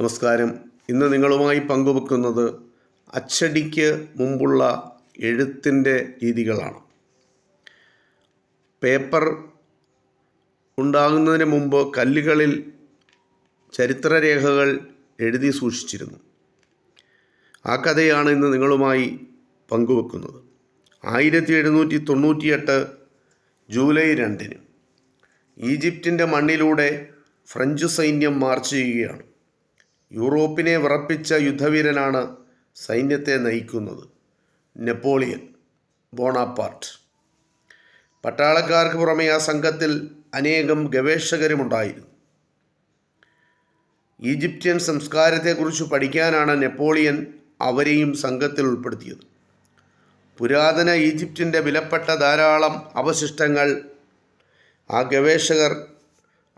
നമസ്കാരം. ഇന്ന് നിങ്ങളുമായി പങ്കുവെക്കുന്നത് അച്ചടിക്ക് മുമ്പുള്ള എഴുത്തിന്റെ രീതികളാണ്. പേപ്പർ ഉണ്ടാകുന്നതിന് മുമ്പ് കല്ലുകളിൽ ചരിത്രരേഖകൾ എഴുതി സൂക്ഷിച്ചിരുന്നു. ആ കഥയാണ് ഇന്ന് നിങ്ങളുമായി പങ്കുവെക്കുന്നത്. ആയിരത്തി എഴുന്നൂറ്റി തൊണ്ണൂറ്റിയെട്ട് ജൂലൈ രണ്ടിന് ഈജിപ്തിന്റെ മണ്ണിലൂടെ ഫ്രഞ്ച് സൈന്യം മാർച്ച് ചെയ്യുകയാണ്. യൂറോപ്പിനെ വിറപ്പിച്ച യുദ്ധവീരനാണ് സൈന്യത്തെ നയിക്കുന്നത്. Napoleon Bonaparte. പട്ടാളക്കാർക്ക് പുറമെ ആ സംഘത്തിൽ അനേകം ഗവേഷകരുമുണ്ടായിരുന്നു. ഈജിപ്ഷ്യൻ സംസ്കാരത്തെക്കുറിച്ച് പഠിക്കാനാണ് നെപ്പോളിയൻ അവരെയും സംഘത്തിൽ ഉൾപ്പെടുത്തിയത്. പുരാതന ഈജിപ്തിന്റെ വിലപ്പെട്ട ധാരാളം അവശിഷ്ടങ്ങൾ ആ ഗവേഷകർ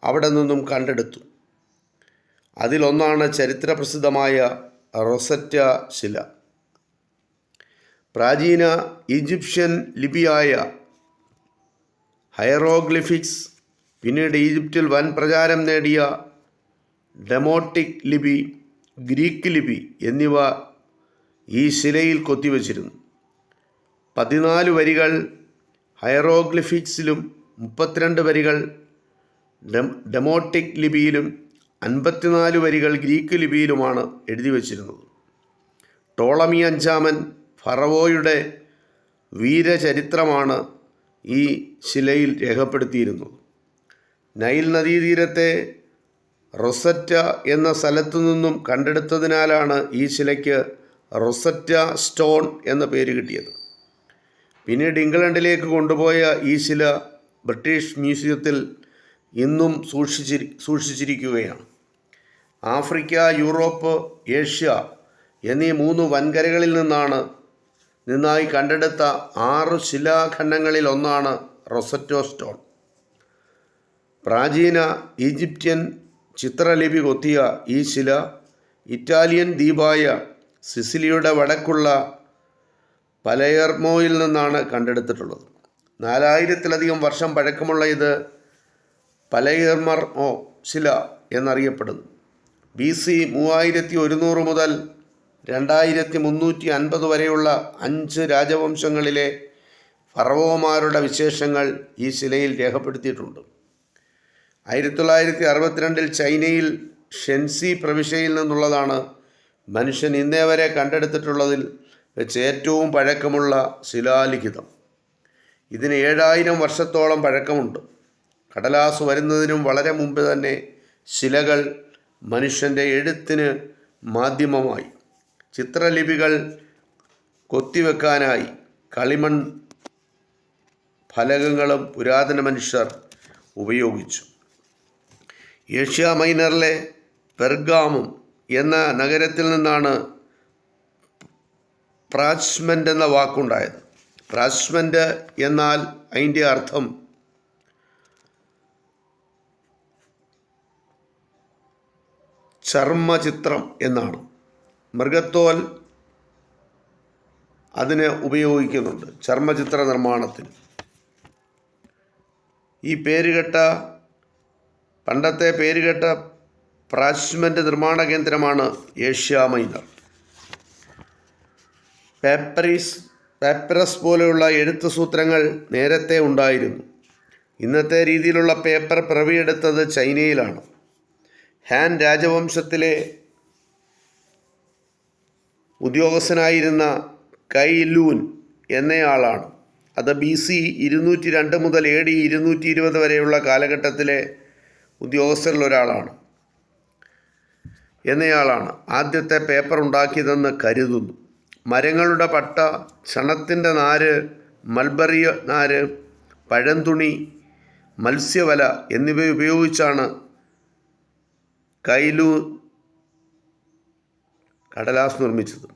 അവിടെ നിന്നും കണ്ടെടുത്തു. അതിലൊന്നാണ് ചരിത്രപ്രസിദ്ധമായ റൊസറ്റ ശില. പ്രാചീന ഈജിപ്ഷ്യൻ ലിപിയായ ഹൈറോഗ്ലിഫിക്സ് പിന്നീട് ഈജിപ്തിൽ വൻ പ്രചാരം നേടിയ ഡെമോട്ടിക് ലിപി ഗ്രീക്ക് ലിപി എന്നിവ ഈ ശിലയിൽ കൊത്തിവച്ചിരുന്നു. പതിനാല് വരികൾ ഹൈറോഗ്ലിഫിക്സിലും മുപ്പത്തിരണ്ട് വരികൾ ഡെമോട്ടിക് ലിപിയിലും അൻപത്തിനാല് വരികൾ ഗ്രീക്ക് ലിപിയിലുമാണ് എഴുതി വച്ചിരുന്നത്. ടോളമി അഞ്ചാമൻ ഫറവോയുടെ വീരചരിത്രമാണ് ഈ ശിലയിൽ രേഖപ്പെടുത്തിയിരുന്നത്. നൈൽ നദീതീരത്തെ റൊസറ്റ എന്ന സ്ഥലത്തു നിന്നും കണ്ടെടുത്തതിനാലാണ് ഈ ശിലയ്ക്ക് റൊസറ്റ സ്റ്റോൺ എന്ന പേര് കിട്ടിയത്. പിന്നീട് ഇംഗ്ലണ്ടിലേക്ക് കൊണ്ടുപോയ ഈ ശില ബ്രിട്ടീഷ് മ്യൂസിയത്തിൽ ഇന്നും സൂക്ഷിച്ചിരി സൂക്ഷിച്ചിരിക്കുകയാണ്. ആഫ്രിക്ക യൂറോപ്പ് ഏഷ്യ എന്നീ മൂന്ന് വൻകരകളിൽ നിന്നാണ് നിന്നായി കണ്ടെടുത്ത ആറ് ശിലാഖണ്ഡങ്ങളിൽ ഒന്നാണ് റൊസറ്റോ സ്റ്റോൺ. പ്രാചീന ഈജിപ്ഷ്യൻ ചിത്രലിപി കൊത്തിയ ഈ ശില ഇറ്റാലിയൻ ദ്വീപായ സിസിലിയുടെ വടക്കുള്ള പലയർമോയിൽ നിന്നാണ് കണ്ടെടുത്തിട്ടുള്ളത്. നാലായിരത്തിലധികം വർഷം പഴക്കമുള്ള ഇത് പലയർമർ ഓ ശില എന്നറിയപ്പെടുന്നു. ബി സി മൂവായിരത്തി ഒരുന്നൂറ് മുതൽ രണ്ടായിരത്തി മുന്നൂറ്റി അൻപത് വരെയുള്ള അഞ്ച് രാജവംശങ്ങളിലെ ഫറവോമാരുടെ വിശേഷങ്ങൾ ഈ ശിലയിൽ രേഖപ്പെടുത്തിയിട്ടുണ്ട്. ആയിരത്തി തൊള്ളായിരത്തി അറുപത്തിരണ്ടിൽ ചൈനയിൽ ഷെൻസി പ്രവിശ്യയിൽ നിന്നുള്ളതാണ് മനുഷ്യൻ ഇന്നേ വരെ കണ്ടെടുത്തിട്ടുള്ളതിൽ വെച്ച് ഏറ്റവും പഴക്കമുള്ള ശിലാലിഖിതം. ഇതിന് ഏഴായിരം വർഷത്തോളം പഴക്കമുണ്ട്. കടലാസ് വരുന്നതിനും വളരെ മുമ്പ് തന്നെ ശിലകൾ മനുഷ്യന്റെ എഴുത്തിന് മാധ്യമമായി. ചിത്രലിപികൾ കൊത്തിവെക്കാനായി കളിമൺ ഫലകങ്ങളും പുരാതന മനുഷ്യർ ഉപയോഗിച്ചു. ഏഷ്യ മൈനറിലെ പെർഗാമും എന്ന നഗരത്തിൽ നിന്നാണ് പ്രാച്ച്മെന്റ് എന്ന വാക്കുണ്ടായത്. പ്രാച്ച്മെന്റ് എന്നാൽ അതിന്റെ അർത്ഥം ചർമ്മചിത്രം എന്നാണ്. മൃഗത്തോൽ അതിന് ഉപയോഗിക്കുന്നുണ്ട് ചർമ്മചിത്ര നിർമ്മാണത്തിന്. ഈ പേരുകെട്ട പണ്ടത്തെ പേരുകെട്ട പ്രാച്മെന്റ് നിർമ്മാണ കേന്ദ്രമാണ് ഏഷ്യ മൈനർ. പേപ്പറീസ് പേപ്പറസ് പോലെയുള്ള എഴുത്ത് സൂത്രങ്ങൾ നേരത്തെ ഉണ്ടായിരുന്നു. ഇന്നത്തെ രീതിയിലുള്ള പേപ്പർ പിറവിയെടുത്തത് ചൈനയിലാണ്. ഹാൻ രാജവംശത്തിലെ ഉദ്യോഗസ്ഥനായിരുന്ന കൈലൂൻ എന്നയാളാണ്. അത് ബി സി ഇരുന്നൂറ്റി രണ്ട് മുതൽ എ ഡി ഇരുന്നൂറ്റി ഇരുപത് വരെയുള്ള കാലഘട്ടത്തിലെ ഉദ്യോഗസ്ഥരിൽ ഒരാളാണ്. എന്നയാളാണ് ആദ്യത്തെ പേപ്പർ ഉണ്ടാക്കിയതെന്ന് കരുതുന്നു. മരങ്ങളുടെ പട്ട ചണത്തിന്റെ നാര് മൽബറി നാര് പഴന്തുണി മത്സ്യവല എന്നിവ ഉപയോഗിച്ചാണ് കൈലു കടലാസ് നിർമ്മിച്ചത്.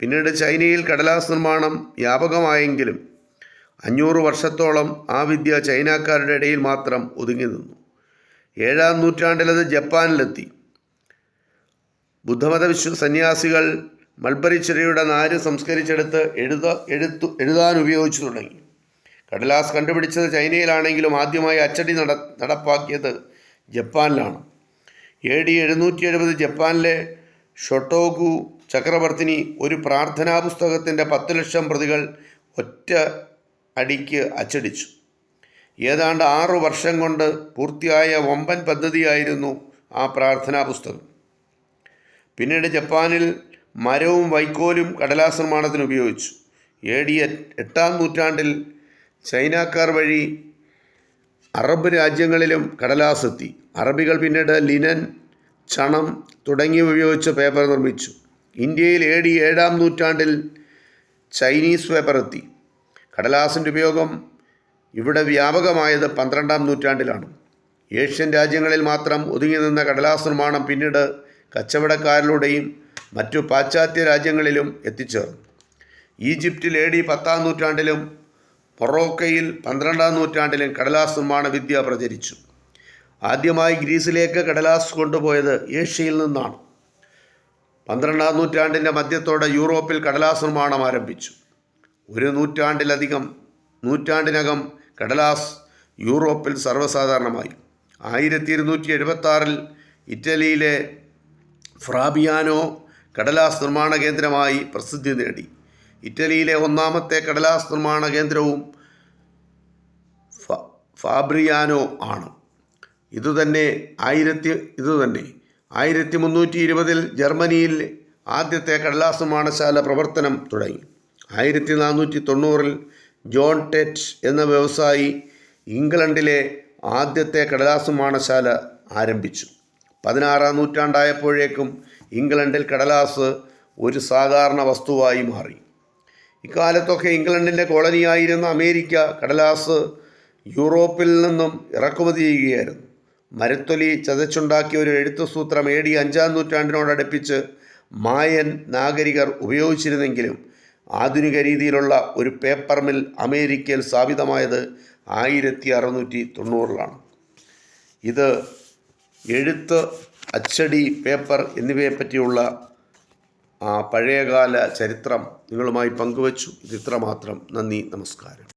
പിന്നീട് ചൈനയിൽ കടലാസ് നിർമ്മാണം വ്യാപകമായെങ്കിലും അഞ്ഞൂറ് വർഷത്തോളം ആ വിദ്യ ചൈനക്കാരുടെ ഇടയിൽ മാത്രം ഒതുങ്ങി നിന്നു. ഏഴാം നൂറ്റാണ്ടിലത് ജപ്പാനിലെത്തി. ബുദ്ധമത വിശ്വ സന്യാസികൾ മൾബറി ചെറിയുടെ നാര് സംസ്കരിച്ചെടുത്ത് എഴുത എഴുത്തു എഴുതാൻ ഉപയോഗിച്ചു തുടങ്ങി. കടലാസ് കണ്ടുപിടിച്ചത് ചൈനയിലാണെങ്കിലും ആദ്യമായി അച്ചടി നട നടപ്പാക്കിയത് ജപ്പാനിലാണ്. എ ഡി എഴുന്നൂറ്റി എഴുപത് ജപ്പാനിലെ ഷൊട്ടോഗു ചക്രവർത്തിനി ഒരു പ്രാർത്ഥനാ പുസ്തകത്തിന്റെ പത്ത് ലക്ഷം പ്രതികൾ ഒറ്റ അടിക്ക് അച്ചടിച്ചു. ഏതാണ്ട് ആറു വർഷം കൊണ്ട് പൂർത്തിയായ വമ്പൻ പദ്ധതിയായിരുന്നു ആ പ്രാർത്ഥനാ പുസ്തകം പിന്നീട് ജപ്പാനിൽ മരവും വൈക്കോലും കടലാസ് നിർമ്മാണത്തിന് ഉപയോഗിച്ചു. എ ഡി എട്ടാം നൂറ്റാണ്ടിൽ ചൈനക്കാർ വഴി അറബ് രാജ്യങ്ങളിലും കടലാസ് എത്തി. അറബികൾ പിന്നീട് ലിനൻ ചണം തുടങ്ങിയവ ഉപയോഗിച്ച് പേപ്പർ നിർമ്മിച്ചു. ഇന്ത്യയിൽ ഡി ഏഴാം നൂറ്റാണ്ടിൽ ചൈനീസ് പേപ്പർ എത്തി. കടലാസിന്റെ ഉപയോഗം ഇവിടെ വ്യാപകമായത് പന്ത്രണ്ടാം നൂറ്റാണ്ടിലാണ്. ഏഷ്യൻ രാജ്യങ്ങളിൽ മാത്രം ഒതുങ്ങി നിന്ന കടലാസ് നിർമ്മാണം പിന്നീട് കച്ചവടക്കാരിലൂടെയും മറ്റു പാശ്ചാത്യ രാജ്യങ്ങളിലും എത്തിച്ചേർന്നു. ഈജിപ്തിൽ എ ഡി പത്താം നൂറ്റാണ്ടിലും മൊറോക്കയിൽ പന്ത്രണ്ടാം നൂറ്റാണ്ടിലും കടലാസ് നിർമ്മാണ വിദ്യ പ്രചരിച്ചു. ആദ്യമായി ഗ്രീസിലേക്ക് കടലാസ് കൊണ്ടുപോയത് ഏഷ്യയിൽ നിന്നാണ്. പന്ത്രണ്ടാം നൂറ്റാണ്ടിന്റെ മധ്യത്തോടെ യൂറോപ്പിൽ കടലാസ് നിർമ്മാണം ആരംഭിച്ചു. ഒരു നൂറ്റാണ്ടിലധികം നൂറ്റാണ്ടിനകം കടലാസ് യൂറോപ്പിൽ സർവസാധാരണമായി. ആയിരത്തി ഇരുന്നൂറ്റി എഴുപത്തി ഇറ്റലിയിലെ ഫ്രാബിയാനോ കടലാസ് നിർമ്മാണ കേന്ദ്രമായി പ്രസിദ്ധി നേടി. ഇറ്റലിയിലെ ഒന്നാമത്തെ കടലാസ് നിർമ്മാണ കേന്ദ്രവും ഫാബ്രിയാനോ ആണ്. ഇതുതന്നെ ആയിരത്തി ഇതുതന്നെ ആയിരത്തി മുന്നൂറ്റി ഇരുപതിൽ ജർമ്മനിയിൽ ആദ്യത്തെ കടലാസ് മാണശാല പ്രവർത്തനം തുടങ്ങി. ആയിരത്തി നാനൂറ്റി തൊണ്ണൂറിൽ ജോൺ ടെറ്റ് എന്ന വ്യവസായി ഇംഗ്ലണ്ടിലെ ആദ്യത്തെ കടലാസ് മാണശാല ആരംഭിച്ചു. പതിനാറാം നൂറ്റാണ്ടായപ്പോഴേക്കും ഇംഗ്ലണ്ടിൽ കടലാസ് ഒരു സാധാരണ വസ്തുവായി മാറി. ഇക്കാലത്തൊക്കെ ഇംഗ്ലണ്ടിന്റെ കോളനിയായിരുന്ന അമേരിക്ക കടലാസ് യൂറോപ്പിൽ നിന്നും ഇറക്കുമതി ചെയ്യുകയായിരുന്നു. മരത്തൊലി ചതച്ചുണ്ടാക്കിയ ഒരു എഴുത്തുസൂത്രം എ ഡി അഞ്ചാം നൂറ്റാണ്ടിനോടടുപ്പിച്ച് മായൻ നാഗരികർ ഉപയോഗിച്ചിരുന്നെങ്കിലും ആധുനിക രീതിയിലുള്ള ഒരു പേപ്പർ മിൽ അമേരിക്കയിൽ സ്ഥാപിതമായത് ആയിരത്തി അറുന്നൂറ്റി തൊണ്ണൂറിലാണ് ഇത് എഴുത്ത് അച്ചടി പേപ്പർ എന്നിവയെ പറ്റിയുള്ള പഴയകാല ചരിത്രം നിങ്ങളുമായി പങ്കുവച്ചു. ഇത് ഇത്രമാത്രം നന്ദി നമസ്കാരം.